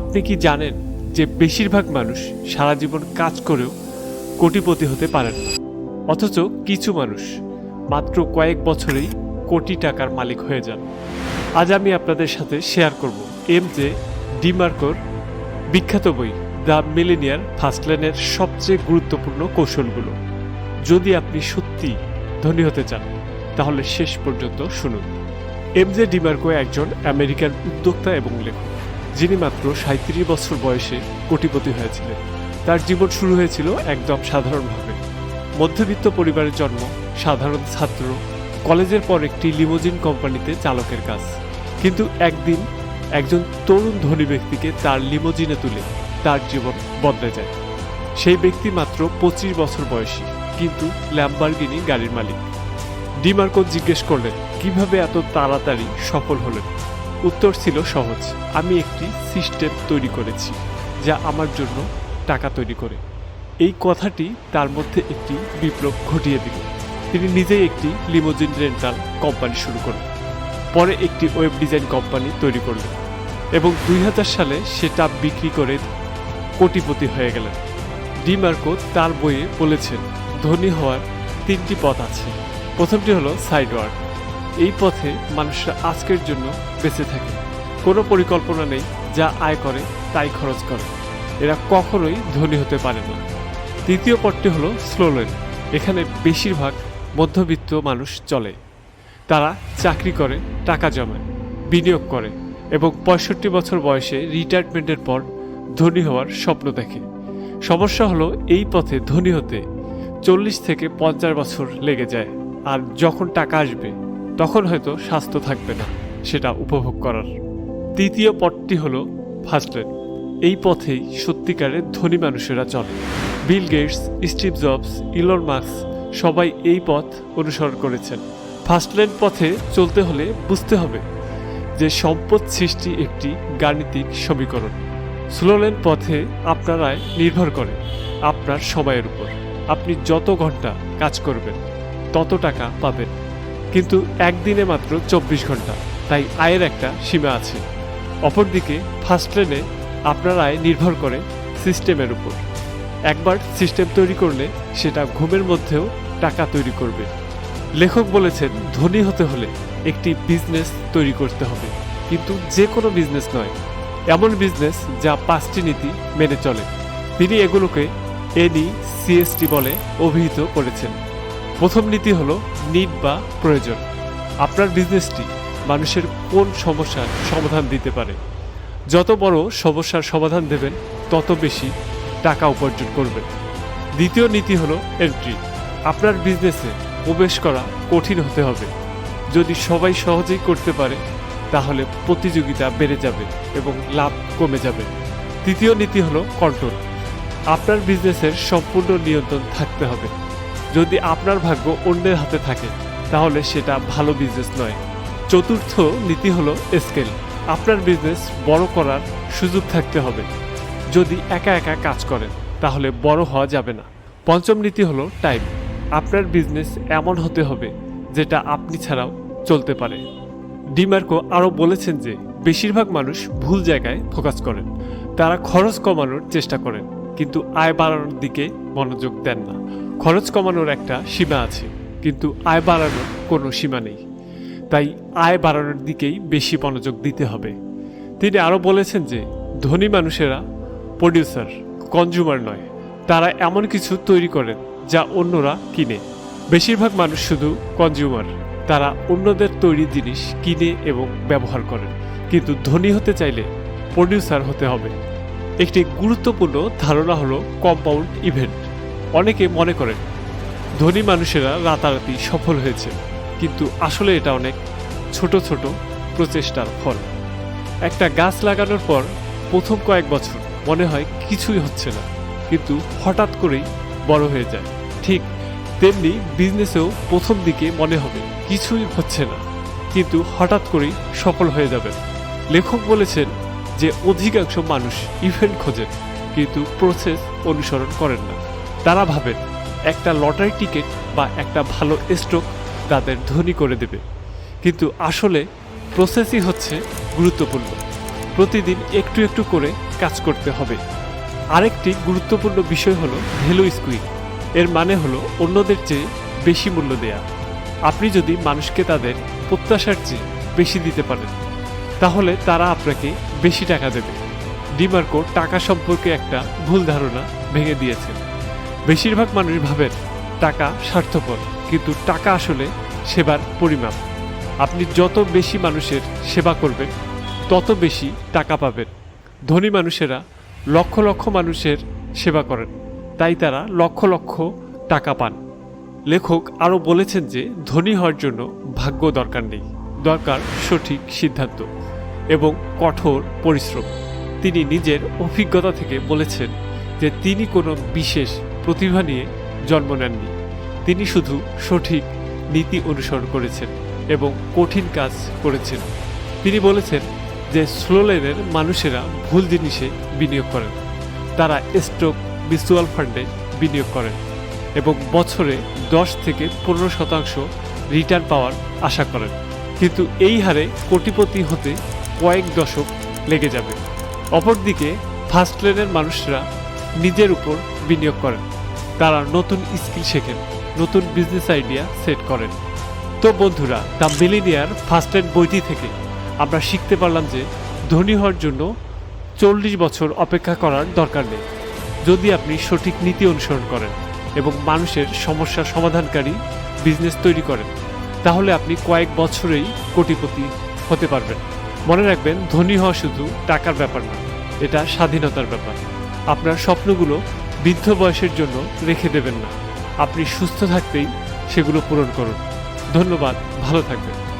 আপনি কি জানেন যে বেশিরভাগ মানুষ সারা জীবন কাজ করেও কোটিপতি হতে পারেন না? অথচ কিছু মানুষ মাত্র কয়েক বছরেই কোটি টাকার মালিক হয়ে যান। আজ আমি আপনাদের সাথে শেয়ার করব এম জে ডিমার্কোর বিখ্যাত বই দ্য মিলেনিয়ার ফার্স্টল্যান্ডের সবচেয়ে গুরুত্বপূর্ণ কৌশলগুলো। যদি আপনি সত্যি ধনী হতে চান, তাহলে শেষ পর্যন্ত শুনুন। এম জে ডিমার্কো একজন আমেরিকান উদ্যোক্তা এবং লেখক। যিনি মাত্র সাঁত্রিশ বছর বয়সে কোটিপতি হয়েছিলেন। তার জীবন শুরু হয়েছিল একদম সাধারণভাবে। মধ্যবিত্ত পরিবারের জন্ম সাধারণ ছাত্র, কলেজের পর একটি লিমোজিন কোম্পানিতে চালকের কাজ। কিন্তু একদিন একজন তরুণ ধনী ব্যক্তিকে তার লিমোজিনে তুলে তার জীবন বদলে যায়। সেই ব্যক্তি মাত্র পঁচিশ বছর বয়সী, কিন্তু ল্যাম্বারগিনি গাড়ির মালিক। ডিমার্কো জিজ্ঞেস করলেন, কীভাবে এত তাড়াতাড়ি সফল হলেন? উত্তর ছিল সহজ। আমি একটি সিস্টেম তৈরি করেছি, যা আমার জন্য টাকা তৈরি করে। এই কথাটি তার মধ্যে একটি বিপ্লব ঘটিয়ে দিল। তিনি নিজেই একটি লিমোজিন রেন্টাল কোম্পানি শুরু করলেন পরে একটি ওয়েব ডিজাইন কোম্পানি তৈরি করলেন এবং দুই হাজার সালে সেটা বিক্রি করে কোটিপতি হয়ে গেলেন। ডিমার্কো তার বইয়ে বলেছেন, ধনী হওয়ার তিনটি পথ আছে। প্রথমটি হলো সাইড ওয়ার্ক এই পথে মানুষরা আজকের জন্য বেঁচে থাকে। কোনো পরিকল্পনা নেই যা আয় করে, তাই খরচ করে। এরা কখনোই ধনী হতে পারে না। তৃতীয় পথটি হলো স্লোলেন এখানে বেশিরভাগ মধ্যবিত্ত মানুষ চলে। তারা চাকরি করে, টাকা জমায়, বিনিয়োগ করে এবং পঁয়ষট্টি বছর বয়সে রিটায়ারমেন্টের পর ধনী হওয়ার স্বপ্ন দেখে। সমস্যা হলো এই পথে ধনী হতে চল্লিশ থেকে পঞ্চাশ বছর লেগে যায়। আর যখন টাকা আসবে তখন হয়তো স্বাস্থ্য থাকবে না, সেটা উপভোগ করার। তৃতীয় পথটি হলো ফার্স্টলেন এই পথেই সত্যিকারের ধনী মানুষেরা চলে। Bill Gates, Steve Jobs, Elon Musk সবাই এই পথ অনুসরণ করেছেন। ফার্স্টল্যান্ড পথে চলতে হলে বুঝতে হবে যে সম্পদ সৃষ্টি একটি গাণিতিক সমীকরণ। স্লোলেন পথে আপনার নির্ভর করে আপনার সময়ের উপর। আপনি যত ঘণ্টা কাজ করবেন, তত টাকা পাবেন। কিন্তু একদিনে মাত্র চব্বিশ ঘণ্টা। তাই আয়ের একটা সীমা আছে। অপরদিকে ফার্স্ট লেনে আপনার আয় নির্ভর করে সিস্টেমের উপর। একবার সিস্টেম তৈরি করলে সেটা ঘুমের মধ্যেও টাকা তৈরি করবে। লেখক বলেছেন, ধনী হতে হলে একটি বিজনেস তৈরি করতে হবে। কিন্তু যে কোনো বিজনেস নয়। এমন বিজনেস যা পাঁচটি নীতি মেনে চলে। তিনি এগুলোকে এনি সিএসটি বলে অভিহিত করেছেন। প্রথম নীতি হলো নিড বা প্রয়োজন। আপনার বিজনেসটি মানুষের কোন সমস্যার সমাধান দিতে পারে। যত বড় সমস্যার সমাধান দেবেন, তত বেশি টাকা উপার্জন করবেন। দ্বিতীয় নীতি হলো এন্ট্রি আপনার বিজনেসে প্রবেশ করা কঠিন হতে হবে। যদি সবাই সহজেই করতে পারে, তাহলে প্রতিযোগিতা বেড়ে যাবে এবং লাভ কমে যাবে। তৃতীয় নীতি হলো কন্ট্রোল আপনার বিজনেসের সম্পূর্ণ নিয়ন্ত্রণ থাকতে হবে। যদি আপনার ভাগ্য অন্যের হাতে থাকে, তাহলে সেটা ভালো বিজনেস নয়। চতুর্থ নীতি হলো স্কেল আপনার বিজনেস বড় করার সুযোগ থাকতে হবে। যদি একা একা কাজ করেন, তাহলে বড় হওয়া যাবে না। পঞ্চম নীতি হলো টাইম আপনার বিজনেস এমন হতে হবে, যেটা আপনি ছাড়াও চলতে পারে। ডিমার্কো আরও বলেছেন যে, বেশিরভাগ মানুষ ভুল জায়গায় ফোকাস করেন। তারা খরচ কমানোর চেষ্টা করেন। কিন্তু আয় বাড়ানোর দিকে মনোযোগ দেন না। খরচ কমানোর একটা সীমা আছে, কিন্তু আয় বাড়ানোর কোনো সীমা নেই। তাই আয় বাড়ানোর দিকেই বেশি মনোযোগ দিতে হবে। তিনি আরও বলেছেন যে, ধনী মানুষেরা প্রডিউসার কনজিউমার নয়। তারা এমন কিছু তৈরি করেন যা অন্যরা কিনে। বেশিরভাগ মানুষ শুধু কনজিউমার তারা অন্যদের তৈরি জিনিস কিনে এবং ব্যবহার করেন। কিন্তু ধনী হতে চাইলে প্রডিউসার হতে হবে। একটি গুরুত্বপূর্ণ ধারণা হলো কম্পাউন্ড ইভেন্ট অনেকে মনে করেন, ধনী মানুষেরা রাতারাতি সফল হয়েছে, কিন্তু আসলে এটা অনেক ছোট ছোট প্রচেষ্টার ফল। একটা গাছ লাগানোর পর প্রথম কয়েক বছর মনে হয় কিছুই হচ্ছে না, কিন্তু হঠাৎ করেই বড় হয়ে যায়। ঠিক তেমনি বিজনেসেও প্রথম দিকে মনে হবে, কিছুই হচ্ছে না, কিন্তু হঠাৎ করেই সফল হয়ে যাবে লেখক বলেছেন যে অধিকাংশ মানুষ ইভেন্ট খোঁজেন, কিন্তু প্রসেস অনুসরণ করেন না। তারা ভাবেন, একটা লটারি টিকিট বা একটা ভালো স্ট্রোক তাদের ধনী করে দেবে। কিন্তু আসলে প্রসেসই হচ্ছে গুরুত্বপূর্ণ। প্রতিদিন একটু একটু করে কাজ করতে হবে। আরেকটি গুরুত্বপূর্ণ বিষয় হলো ভ্যালু স্কুইং এর মানে হলো অন্যদের চেয়ে বেশি মূল্য দেয়া। আপনি যদি মানুষকে তাদের প্রত্যাশার চেয়ে বেশি দিতে পারেন তাহলে তারা আপনাকে বেশি টাকা দেবে। ডিমার্কো টাকা সম্পর্কে একটা ভুল ধারণা ভেঙে দিয়েছেন বেশিরভাগ মানুষ ভাবেন টাকা স্বার্থপর, কিন্তু টাকা আসলে সেবার পরিমাপ। আপনি যত বেশি মানুষের সেবা করবেন, তত বেশি টাকা পাবেন। ধনী মানুষেরা লক্ষ লক্ষ মানুষের সেবা করেন, তাই তারা লক্ষ লক্ষ টাকা পান। লেখক আরও বলেছেন যে ধনী হওয়ার জন্য ভাগ্য দরকার নেই। দরকার সঠিক সিদ্ধান্ত এবং কঠোর পরিশ্রম। তিনি নিজের অভিজ্ঞতা থেকে বলেছেন যে তিনি কোনো বিশেষ প্রতিভা নিয়ে জন্ম নেননি। তিনি শুধু সঠিক নীতি অনুসরণ করেছেন এবং কঠিন কাজ করেছেন। তিনি বলেছেন যে স্লো লেনের মানুষেরা ভুল জিনিসে বিনিয়োগ করেন। তারা স্টক মিউচুয়াল ফান্ডে বিনিয়োগ করেন এবং বছরে দশ থেকে পনেরো শতাংশ রিটার্ন পাওয়ার আশা করেন। কিন্তু এই হারে কোটিপতি হতে কয়েক দশক লেগে যাবে। অপরদিকে ফার্স্ট লেনের মানুষরা নিজের উপর বিনিয়োগ করেন। তারা নতুন স্কিল শেখেন, নতুন বিজনেস আইডিয়া সেট করেন। তো বন্ধুরা, দ্য মিলিনিয়ার ফার্স্ট লেন বইটি থেকে আমরা শিখতে পারলাম যে ধনী হওয়ার জন্য চল্লিশ বছর অপেক্ষা করার দরকার নেই। যদি আপনি সঠিক নীতি অনুসরণ করেন এবং মানুষের সমস্যা সমাধানকারী বিজনেস তৈরি করেন তাহলে আপনি কয়েক বছরেই কোটিপতি হতে পারবেন। মনে রাখবেন, ধনী হওয়া শুধু টাকার ব্যাপার না, এটা স্বাধীনতার ব্যাপার। আপনার স্বপ্নগুলো বৃদ্ধ বয়সের জন্য রেখে দেবেন না। আপনি সুস্থ থাকতেই সেগুলো পূরণ করুন। ধন্যবাদ, ভালো থাকবেন।